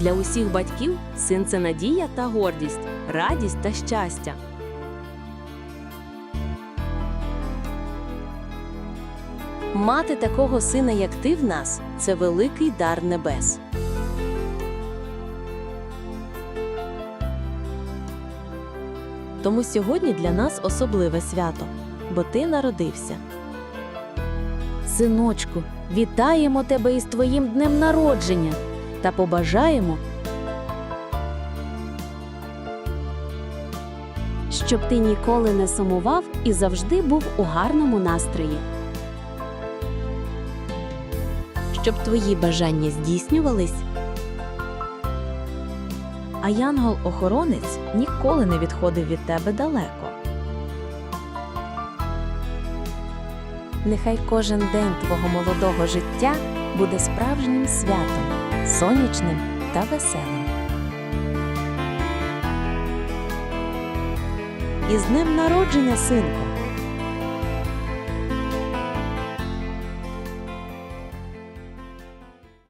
Для усіх батьків син це надія та гордість, радість та щастя. Мати такого сина, як ти в нас, це великий дар небес. Тому сьогодні для нас особливе свято, бо ти народився. Синочку, вітаємо тебе із твоїм днем народження та побажаємо, щоб ти ніколи не сумував і завжди був у гарному настрої. щоб твої бажання здійснювались. А янгол-охоронець ніколи не відходив від тебе далеко. Нехай кожен день твого молодого життя буде справжнім святом, сонячним та веселим. Із днем народження, синку!